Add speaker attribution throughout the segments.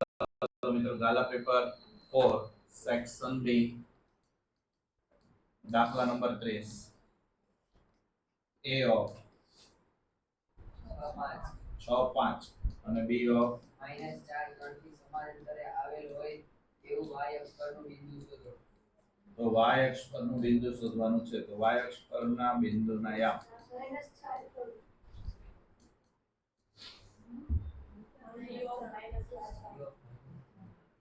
Speaker 1: તો મિત્રો Gala paper four section B દાખલા નંબર ત્રીસ. એ ઓફ છ પાંચ અને બી ઓફ
Speaker 2: માઇનસ ચાર સમાન અંતરે આવેલ હોય તેવું y અક્ષ પરનું બિંદુ શોધો.
Speaker 1: તો y અક્ષ પરનું બિંદુ શોધવાનું છે. તો y અક્ષ પરના બિંદુના યામ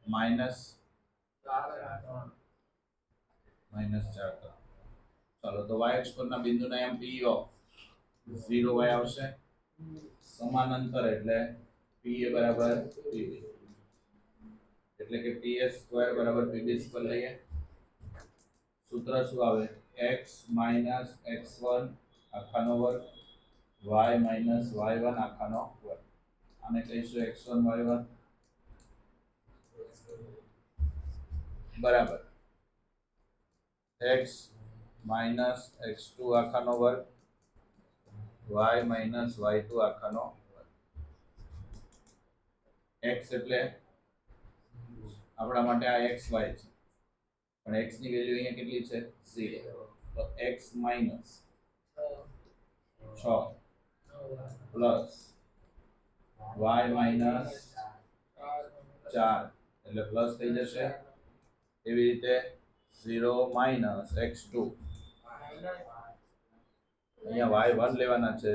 Speaker 1: માઇનસ માઇનસ ચાર તો ચાલો તો y અક્ષ પરના બિંદુના યામ p ઓફ 0 y આવશે સમાન અંતર એટલે p એ બરાબર pb એટલે કે ps સ્ક્વેર બરાબર pb સ્ક્વેર લઈએ સૂત્ર શું આવે x માઇનસ x1 આખાનો વર્ગ y માઇનસ y1 આખાનો વર્ગ આને કહીશું x1 y1 બરાબર x માઇનસ x2 આખાનો વર્ગ y માઇનસ y2 આખાનો વર્ગ x એટલે આપણા માટે આ x y છે પણ x ની વેલ્યુ અહીંયા કેટલી છે 0 તો x minus 6 plus y minus 4 એટલે પ્લસ થઈ જશે. એવી રીતે 0 માઇનસ x2 અહીંયા y1 લેવાના છે.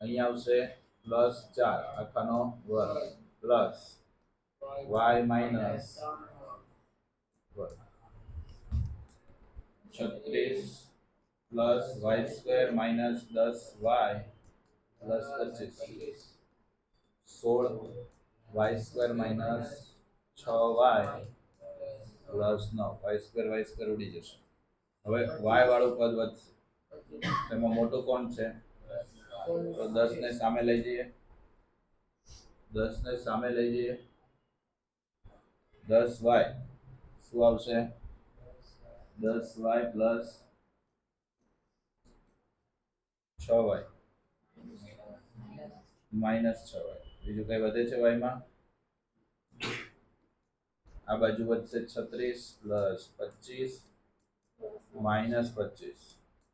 Speaker 1: અહીંયા આવશે પ્લસ 4 આખાનો વર્ગ. પ્લસ y માઇનસ છત્રીસ. 36 plus y square minus 10y plus પચીસ સોળ y square minus 6y plus નવ વાય સ્ક્વેર વાય સ્ક્વેર ઉડી જશે. હવે વાય વાળું પદ વધશે. તેમાં મોટું કોણ છે? તો દસ ને સામે લઈ જઈએ. 10 ને સામે લઈ જઈએ. 10y શું આવશે? 10y plus 6y minus 6y બીજું કઈ વધે છે વાયમાં? આ બાજુ વધશે 36 પ્લસ 25 માઇનસ 25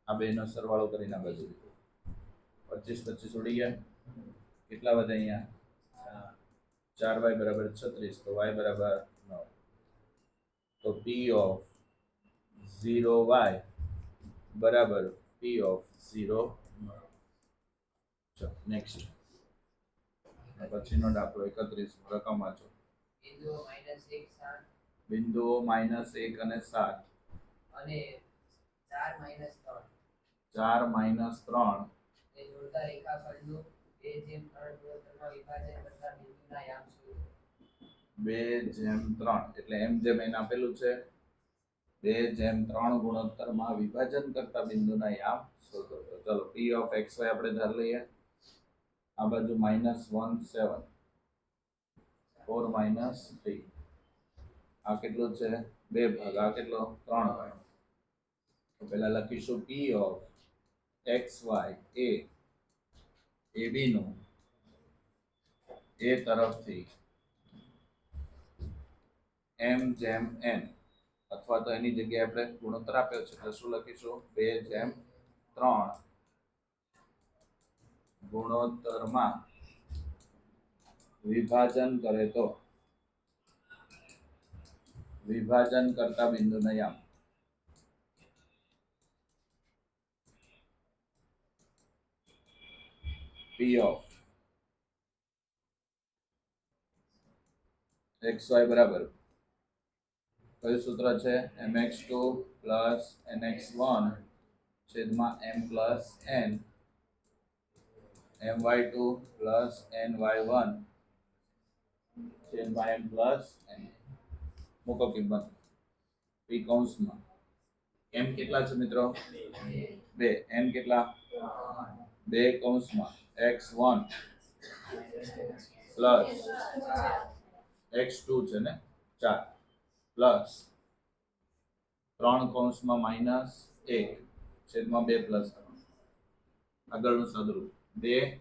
Speaker 1: આ બેનો સરવાળો કરીને આ બાજુ 25 25 ઉડી ગયા. કેટલા વધે અહીંયા? ચાર વાય બરાબર 36 તો વાય બરાબર નવ. તો પી ઓફ ઝીરો વાય બરાબર પી ઓફ 0 ચલો નેક્સ્ટ પછીનો દાખલો 31 રકમ વાંચો
Speaker 2: બિંદુઓ માઇનસ એક સાત.
Speaker 1: બિંદુઓ માઇનસ એક અને સાત.
Speaker 2: અને ચાર માઇનસ ત્રણ.
Speaker 1: ચાર માઇનસ ત્રણ.
Speaker 2: એ જોડતા રેખાખંડનું બે જેમ ત્રણ ગુણોત્તરમાં વિભાજન કરતા બિંદુના યામ શોધો
Speaker 1: બે જેમ ત્રણ એટલે એમ જેમ એને આપેલું છે. બે જેમ ત્રણ ગુણોત્તરમાં વિભાજન કરતા બિંદુના યામ શોધો. તો ચલો પી ઓફ એક્સ વાય આપણે ધાર લઈએ. આ બાજુ minus one seven four minus three આ કેટલો છે? બે ભાગ. આ કેટલો? ત્રણ ભાગ. તો પહેલા લખીશું P of X Y A A બીનું A તરફથી એમ જેમ એન અથવા તો એની જગ્યાએ આપણે ગુણોત્તર આપ્યો છે. એટલે શું લખીશું? બે જેમ ત્રણ. ગુણોત્તરમાં વિભાજન કરે તો? વિભાજન કરતા બિંદુને યામ p ઓફ એક્સ વાય બરાબર. કયું સૂત્ર છે? M X two plus N X one છેદમાં M plus N M Y two plus N Y one છેદમાં એમ પ્લસ એન મૂકો કિંમત. પી કૌંસમાં. એમ કેટલા છે મિત્રો? બે. એન કેટલા? બે કૌંસમાં. X one plus X two છે ને? ચાર. પ્લસ ત્રણ કૌંસમાં માઇનસ એક. છેદમાં બે પ્લસ ત્રણ. આગળનું સદરૂપ. બે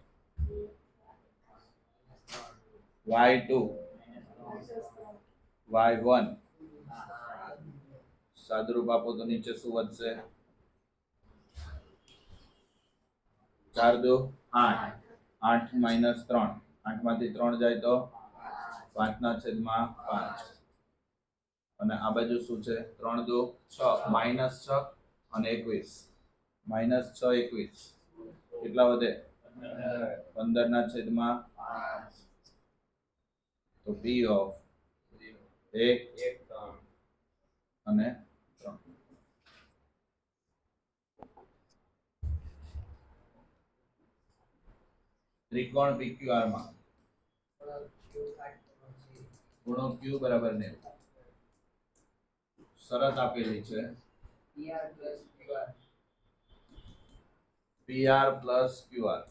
Speaker 1: વાય ટુ વાય વન સાદુરૂપ આપો તો નીચે શું વધશે? ચાર દો. આઠ. આઠ માઇનસ ત્રણ. આઠમાંથી ત્રણ જાય તો પાંચના છેદમાં પાંચ. અને આ બાજુ શું છે? ત્રણ દો. છ. માઇનસ છ અને એકવીસ. માઇનસ છ, એકવીસ. કેટલા વધે? પંદરના છેદમાં તો પી ઓફ એક અને ત્રિકોણ PQR માં. ગુણો ક્યુ બરાબર નેવું. શરત આપેલી છે. પીઆર પ્લસ QR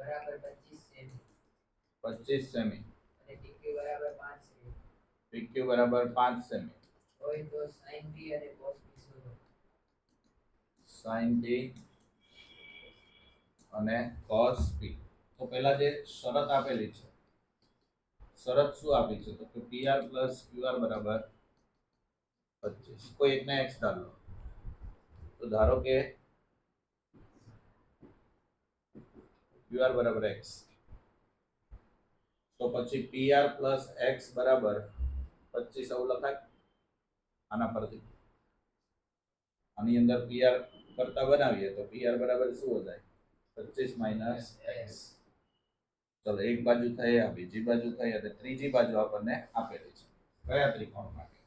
Speaker 2: બરાબર 25 સેમી.
Speaker 1: પચીસ સેમી.
Speaker 2: અને PQ બરાબર 5 સેમી.
Speaker 1: PQ બરાબર પાંચ સેમી.
Speaker 2: હોય તો sin B અને cos શોધો.
Speaker 1: ડી અને પી તો પહેલા જે શરત આપેલી છે. શરત શું આપી છે? તો કે પ્લસ ક્યુઆર બરાબર પચીસ. કોઈ એકને એક્સ ધારો. તો ધારો કે ક્યુઆર બરાબર એક્સ. તો પછી પીઆર પ્લસ એક્સ બરાબર પચીસ આવું લખાય. આના પરથી. આની અંદર પીઆર કરતા બનાવીએ તો પીઆર બરાબર શું થાય પચીસ માઇનસ એક્સ. ચલો એક બાજુ થઈ આ બીજી બાજુ થઈ અને ત્રીજી બાજુ આપણને આપેલી છે. કયા ત્રિકોણ માટે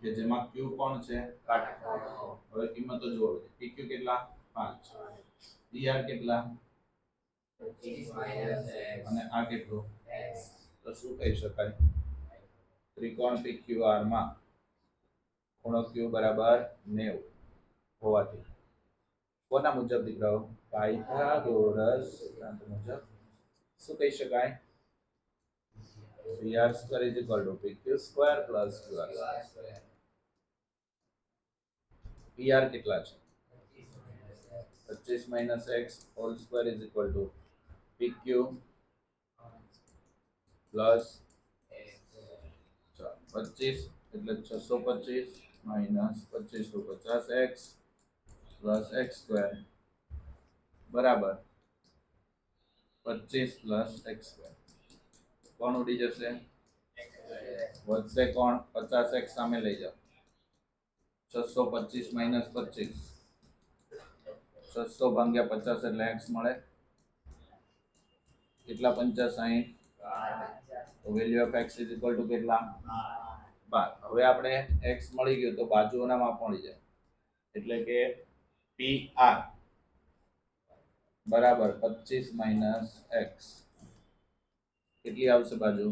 Speaker 1: કે જેમાં ક્યુ કોણ છે? કાટખૂણો હવે કિંમતો જોવો. પીક્યુ કેટલા? પાંચ. પીઆર કેટલા?
Speaker 2: 25 x.
Speaker 1: અને આ કેટલું?
Speaker 2: X.
Speaker 1: તો શું કહી શકાય? ત્રિકોણ PQR માં ખૂણો Q બરાબર 90 હોવાથી. કોના મુજબ દીકરાઓ? પાયથાગોરસ સિદ્ધાંત મુજબ. શું કહી શકાય? PR square is equal to PQ square plus QR
Speaker 2: QR square.
Speaker 1: PR કેટલા છે?
Speaker 2: 25 minus x
Speaker 1: 25 minus x whole square is equal to PQ plus પચીસ એટલે છસો પચીસ માઇનસ પચીસ સો પચાસ એક્સ પ્લસ એક્સ સ્ક્વેર બરાબર પચીસ પ્લસ એક્સ સ્ક્વેર કોણ ઉડી જશે વધશે કોણ પચાસ એક્સ સામે લઈ જાઓ છસો પચીસ માઇનસ પચીસ છસો ભાગ્યા પચાસ એટલે એક્સ મળે. કેટલા પંચા સાહીઠ value of X is equal to કેટલા? બાર. હવે આપણે એક્સ મળી ગયું તો બાજુઓના માપ મળી જાય. એટલે કે પી આર બરાબર, પચીસ માઇનસ એક્સ કેટલી આવશે બાજુ?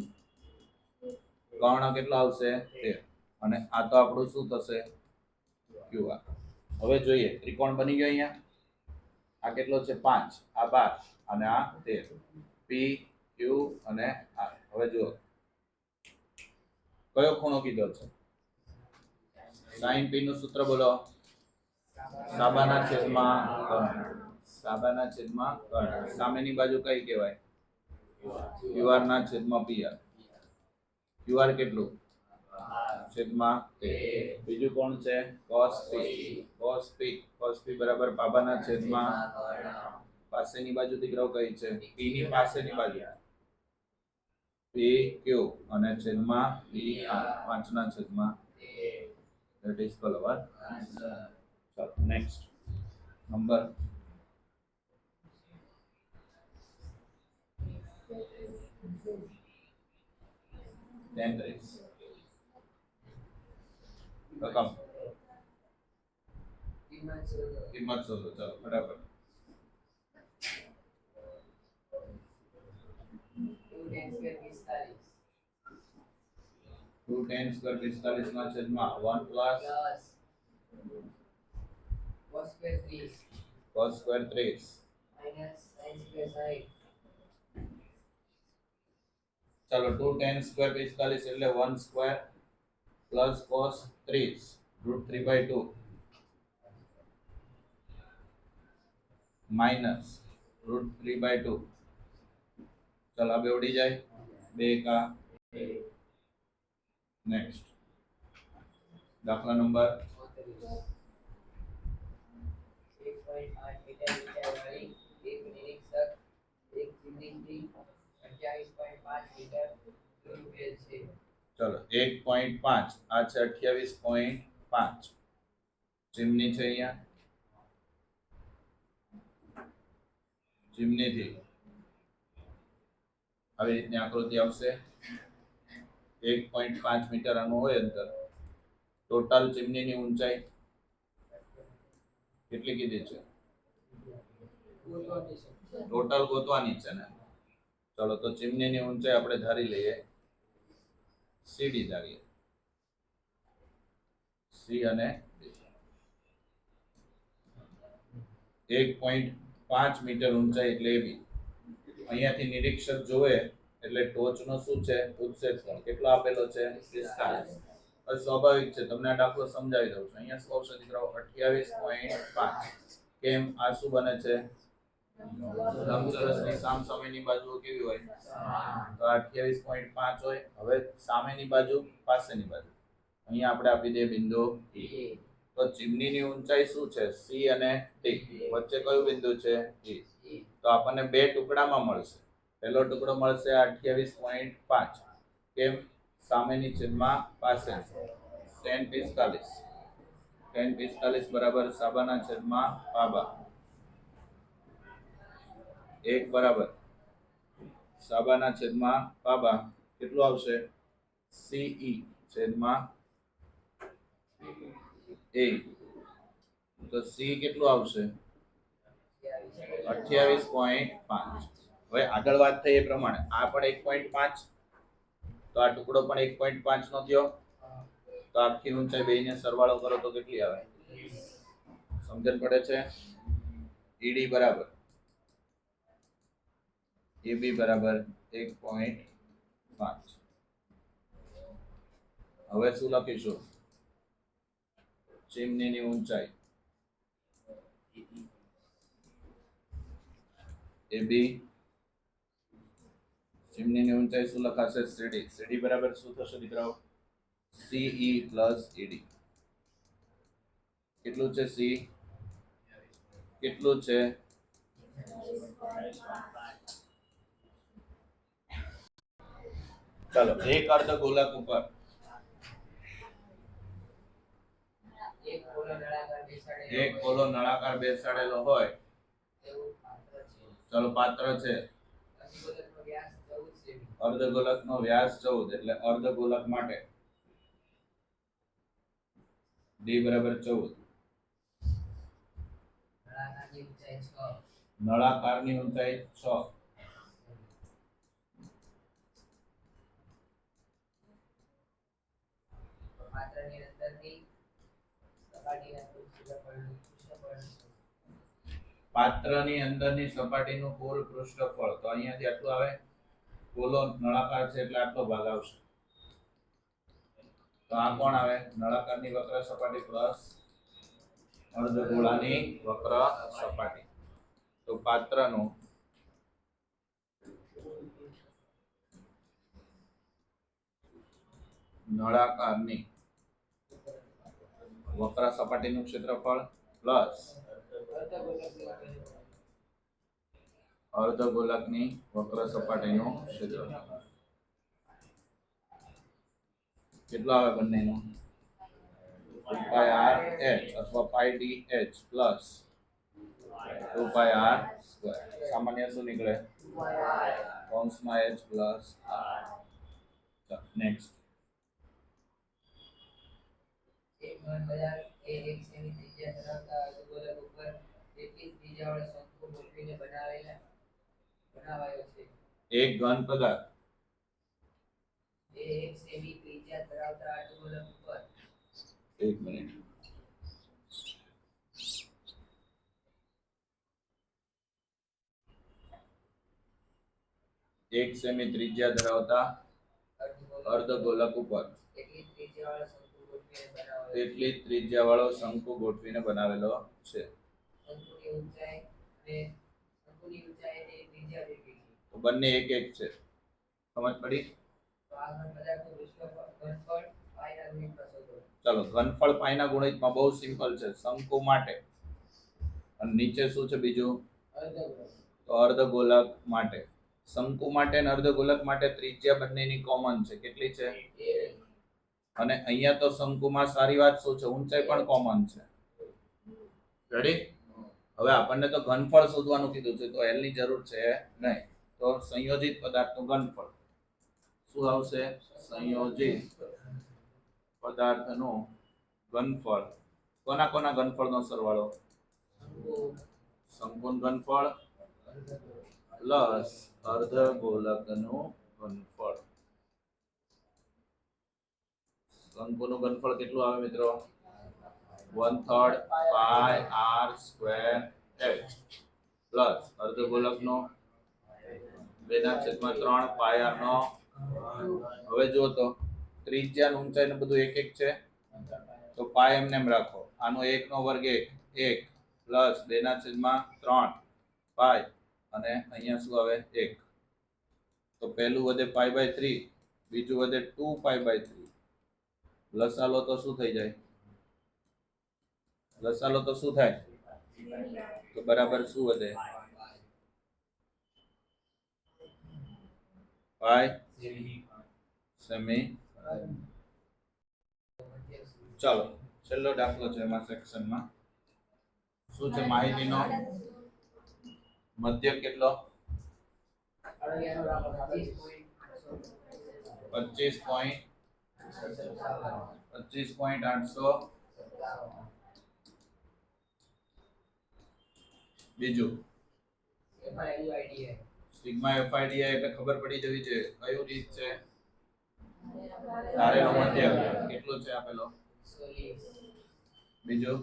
Speaker 1: કર્ણ કેટલો આવશે? તેર અને આ તો આપણું શું થશે? ક્યુ આર હવે જોઈએ, ત્રિકોણ બની ગયો અહીંયા. આ કેટલો છે? પાંચ. આ બાર અને આ તેર. પી ક્યુ અને આર હવે જુઓ. કયો ખૂણો કીધો છે? સાઈન પી નું સૂત્ર બોલો. સાબાના છેદમાં કર્ણ સાબાના છેદમાં કર્ણ સામેની બાજુ કઈ કહેવાય? ક્યુઆર ના છેદમાં પીઆર ક્યુઆર કેટલું? છેદમાં બીજું કોણ છે? બરાબર પાબાના છેદમાં પાસેની બાજુ દીકરાઓ કઈ છે? પી ની પાસેની બાજુ. પી ક્યુ અને છેદમાં પી પાંચના છેદમાં. That is call our next number તેત્રીસ રકમ
Speaker 2: કિંમત શોધો
Speaker 1: કિંમત શોધો ચાલો બરાબર
Speaker 2: 2 10 square 45
Speaker 1: ટુ ટેન સ્ક્વેર પિસ્તાલીસ ના છેદમાં one plus
Speaker 2: plus cos square 30
Speaker 1: cos square ત્રીસ
Speaker 2: minus sin square 60
Speaker 1: ચાલો ટુ ટેન સ્ક્વેર પિસ્તાલીસ એટલે વન સ્ક્વેર પ્લસ કોસ ત્રીસ root three by two minus root three by two ચાલ આ બે ઉડી જાય બે કા નેક્સ્ટ દાખલા નંબર
Speaker 2: 1.8 એક
Speaker 1: પોઈન્ટ પાંચ. આ છે અઠ્યાવીસ પોઈન્ટ પાંચ. ચીમની છે અહીંયા? ચીમનીથી આવી રીતની આકૃતિ આવશે. એક પોઈન્ટ પાંચ મીટર આનું હોય અંતર. ટોટલ ચીમનીની ઊંચાઈ કેટલી કીધી છે? ટોટલ ગોતવાની છે ને? ચલો, તો ચીમનીની ઊંચાઈ આપણે ધારી લઈએ. સીડી ધારીએ. સી અને એક પોઈન્ટ પાંચ મીટર ઊંચાઈ એટલે બી. અહીંયાથી નિરીક્ષક જોવે એટલે ટોચનો શું છે? ઉત્સેક કોણ કેટલો આપેલો છે? પિસ્તાલીસ. સ્વાભાવિક છે. તમને આ દાખલો સમજાવી દઉં છું. અહીંયા આવશે દીકરાઓ અઠ્યાવીસ પોઈન્ટ પાંચ. કેમ? આ શું બને છે? લંબચોરસની સામ સામેની બાજુઓ કેવી હોય? તો અઠ્યાવીસ પોઈન્ટ પાંચ હોય. હવે સામેની બાજુ, પાસેની બાજુ. અહીંયા આપણે આપી દઈએ બિંદુ E. તો ચીમનીની ઊંચાઈ શું છે? સી અને ટી વચ્ચે કયું બિંદુ છે? ઈ તો આપણને બે ટુકડામાં મળશે. પહેલો ટુકડો મળશે અઠ્યાવીસ પોઈન્ટ પાંચ. કેમ? સામેની છેદમાં પાસે ટેન પિસ્તાલીસ. ટેન પિસ્તાલીસ બરાબર સાબાના છેદમાં પાબા એક બરાબર. સાબાના છેદમાં પાબા કેટલું આવશે? સીઈ છેદમાં એ. તો સી કેટલું આવશે? અઠ્યાવીસ પોઈન્ટ પાંચ. હવે આગળ વાત થઈ એ પ્રમાણે. આ પણ એક પોઈન્ટ પાંચ. તો આ ટુકડો પણ એક પોઈન્ટ પાંચ નો થયો. તો આખી ઊંચાઈ બેને સરવાળો કરો તો કેટલી આવે? સમજણ પડે છે? ઈડી બરાબર. એબી બરાબર એક પોઈન્ટ પાંચ. હવે શું લખીશું? ચીમનીની ઊંચાઈ. એ બી. ચીમનીની ઊંચાઈ શું લખાશે? સીડી સીડી બરાબર શું થશે દીકરાઓ? સીઈ પ્લસ ઈડી કેટલું છે સી કેટલું છે? ચાલો. એક અર્ધ ગોલક ઉપર.
Speaker 2: એક ગોળો નળાકાર બેસાડેલો
Speaker 1: નળાકાર હોય. ચાલો, પાત્ર છે.
Speaker 2: અર્ધ વ્યાસ 14 સેમી
Speaker 1: અર્ધગોલક નો વ્યાસ ચૌદ એટલે અર્ધ ગોલક માટે. ડી બરાબર ચૌદ.
Speaker 2: 6
Speaker 1: નળાકારની ઊંચાઈ છ.
Speaker 2: પાત્રની પૃષ્ઠફળ.
Speaker 1: પાત્રની અંદરની સપાટીનું કુલ પૃષ્ઠફળ. તો અહીંયાથી આટલું આવે. કોલો નળાકાર છે એટલે આટલો ભાગ આવશે. તો આ કોણ આવે? નળાકારની વક્ર સપાટી પ્લસ અર્ધગોળાની વક્ર સપાટી. તો પાત્રનું નળાકારની વક્ર સપાટીનું ક્ષેત્રફળ પ્લસ અર્ધ ગોલકની વક્ર સપાટીનું ક્ષેત્રફળ. કેટલું આવે બંનેનું? પાય આર એચ અથવા pi D H plus two pi R square. સામાન્ય શું નીકળે? કૌંસમાં એચ પ્લસ આર. નેક્સ્ટ
Speaker 2: એક ઘન બજાર એ એક સેમી ત્રિજ્યા ધરાવતા અર્ધગોલક ઉપર તેટલી જ ત્રિજ્યાવાળો શંકુ ગોઠવીને બનાવેલા બનાવાયો છે
Speaker 1: એક ઘન પદાર્થ
Speaker 2: એ એક સેમી ત્રિજ્યા ધરાવતા અર્ધગોલક ઉપર
Speaker 1: એક મિનિટ એક સેમી ત્રિજ્યા ધરાવતા
Speaker 2: અર્ધગોલક
Speaker 1: અર્ધગોલક ઉપર
Speaker 2: તેટલી જ ત્રિજ્યાવાળો
Speaker 1: તેટલી ત્રિજ્યા વાળો શંકુ ગોઠવીને બનાવેલો છે. તો બંને એક એક છે. સમજ પડી?
Speaker 2: ઘનફળ પાયના
Speaker 1: ચાલો ઘનફળ પાઈના ગુણિતમાં બહુ સિમ્પલ છે. શંકુ માટે. અને નીચે શું છે બીજું? તો અર્ધ ગોલક માટે. શંકુ માટે અને અર્ધ ગોલક માટે ત્રિજ્યા બંનેની કોમન છે. કેટલી છે? અને અહીંયા તો શંકુમાં સારી વાત શું છે? ઊંચાઈ પણ કોમન છે. રેડી હવે આપણને તો ઘનફળ શોધવાનું કીધું છે તો એલની જરૂર છે નહીં. તો સંયોજિત પદાર્થનું ઘનફળ. શું આવશે? સંયોજિત પદાર્થનું ઘનફળ. કોના કોના ઘનફળનો સરવાળો? સંપૂર્ણ ઘનફળ પ્લસ અર્ધ ગોલકનું ઘનફળ. શંકુનું ઘનફળ કેટલું આવે મિત્રો? One third pi R square H plus અર્ધગોલકનો બે ના છેદમાં ત્રણ પાય આર નો હવે જુઓ તો ત્રિજ્યા ઊંચાઈ ને બધું એક એક છે. તો પાય એમને એમ રાખો. આનો એક નો વર્ગ એક એક પ્લસ બેના છેદમાં ત્રણ પાય અને અહીંયા શું આવે? એક. તો પહેલું વધે પાય બાય થ્રી બીજું વધે ટુ પાય બાય થ્રી લસાલો તો શું થઈ જાય? લસાલો તો શું થાય? તો બરાબર શું વધે? પાય? સેમી? ચાલો, છેલ્લો દાખલો છે એમાં સેક્શનમાં. શું છે માહિતીનો? મધ્ય કેટલો? પચીસ પોઈન્ટ પચીસ પોઈન્ટ આઠસો બીજું સિગ્મા એફઆઈડીઆઈ એટલે ખબર પડી જવી છે કયું રીત છે ધારેલો મધ્ય કેટલું છે આપેલો બીજું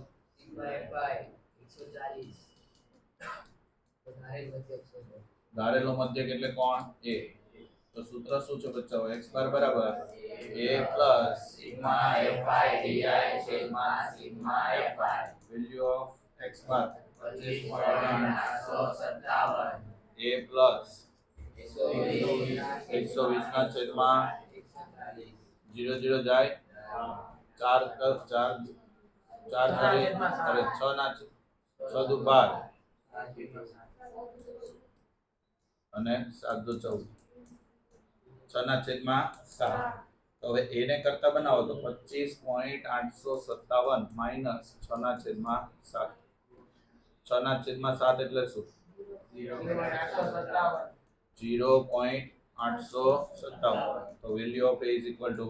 Speaker 1: ધારેલો મધ્યક એટલે કોણ એ તો સૂત્ર શું છે બચ્ચાઓ? X બાર બરાબર? A plus sigma fi di sigma fi value of x bar 25.857 a plus 120 ના છેદમાં 0 0 જાય. 4 દસ 4 4 કરી અરે 6 ના 6 દુ 12 અને સાત દુ ચૌદ. છ ના છેદમાં સાત. તો હવે એને કરતા બનાવો તો પચીસ પોઈન્ટ આઠસો સત્તાવન માઇનસ છ ના છેદમાં સાત. છ ના છેદમાં સાત એટલે શું? જીરો પોઈન્ટ આઠસો સત્તાવન. તો value of A is equal to